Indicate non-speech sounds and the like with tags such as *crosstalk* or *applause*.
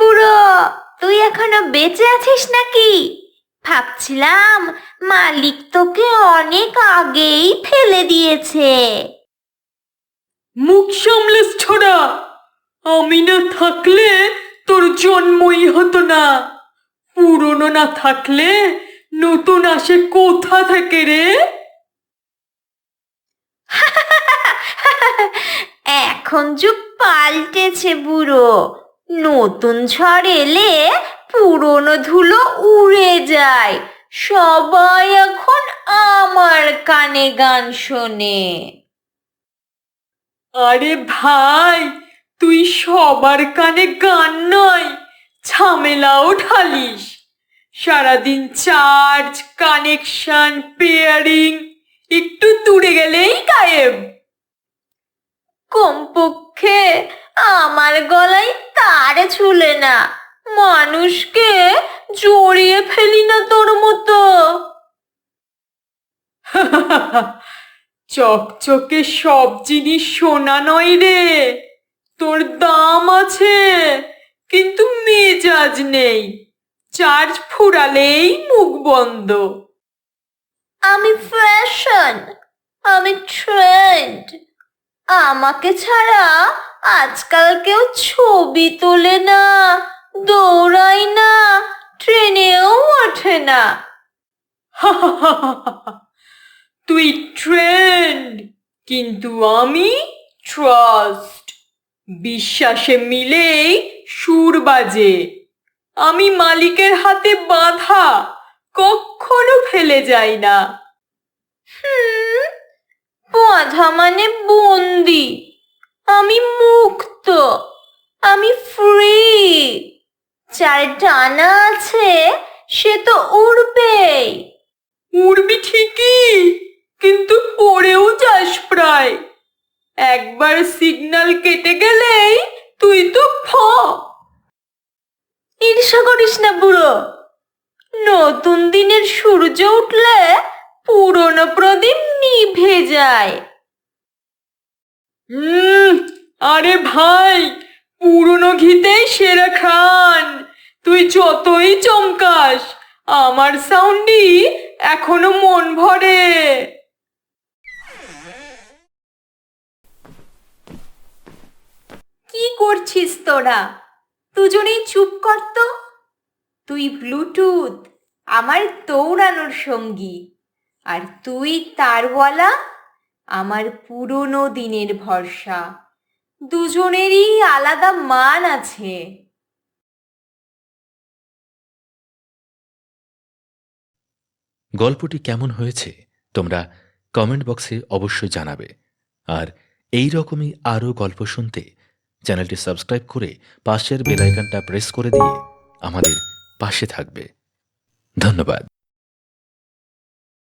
বুড়ো তুই এখনও বেঁচে আছিস নাকি? ভাবছিলাম মালিক তোকে অনেক আগেই ফেলে দিয়েছে। মুখ সামলেস ছড়া আমি না থাকলে তোর জন্মই হতো না। পুরনো না থাকলে নতুন আসে কোথা থেকে রে? *laughs* এখন যুগ পাল্টেছে বুড়ো। নতুন ঝড় এলে পুরনো ধুলো উড়ে যায়। সবাই এখন আমার কানে গান শোনে। আরে ভাই তুই সবার কানে গান নয় ঝামেলাও ঢালিস। সারাদিন চার্জ কানেকশন পেয়ারিং একটু দূরে গেলেই গায়েব। কমপক্ষে আমার গলায় তার ছুলে না। মানুষকে জড়িয়ে ফেলি না তোর মতো। চকচকে সব জিনিস সোনা নয় রে। তোর দাম আছে কিন্তু মেজাজ নেই। চার্জ ফুরালেই মুখ বন্ধ। আমি ফ্যাশন আমি ট্রেন্ড। আমাকে ছাড়া আজকাল কেউ ছবি তোলে না, দৌড়ায় না, ট্রেনেও ওঠে না। *laughs* তুই ট্রেন্ড, কিন্তু আমি ট্রাস্ট। বিশ্বাসে মিলেই সুর বাজে। আমি মালিকের হাতে বাঁধা, কখনো ফেলে যাই না। হুম, বাধা মানে বন্দি। আমি মুক্ত আমি ফ্রি যার ডানা আছে সে তো উড়বেই। উড়বি ঠিকই কিন্তু পড়েও যাস প্রায়। একবার সিগন্যাল কেটে গেলেই তুই তো ফ। ঈর্ষা করিস না বুড়ো। নতুন দিনের সূর্য উঠলে পুরনো প্রদীপ নিভে যায়। হুম আরে ভাই, পুরনো ঘিতেই সেরা খান। তুই যতই চমকাস, আমার সাউন্ডই এখনও মন ভরে। কি করছিস তোরা? দুজনেই চুপ কর তো। তুই ব্লুটুথ, আমার দৌড়ানোর সঙ্গী। আর তুই তারওয়ালা? আমার পুরনো দিনের ভরসা। দুজনেরই আলাদা মান আছে। গল্পটি কেমন হয়েছে তোমরা কমেন্ট বক্সে অবশ্যই জানাবে। আর এই রকমই আরও গল্প শুনতে চ্যানেলটি সাবস্ক্রাইব করে পাশের বেলাইকনটা প্রেস করে দিয়ে আমাদের পাশে থাকবে। ধন্যবাদ।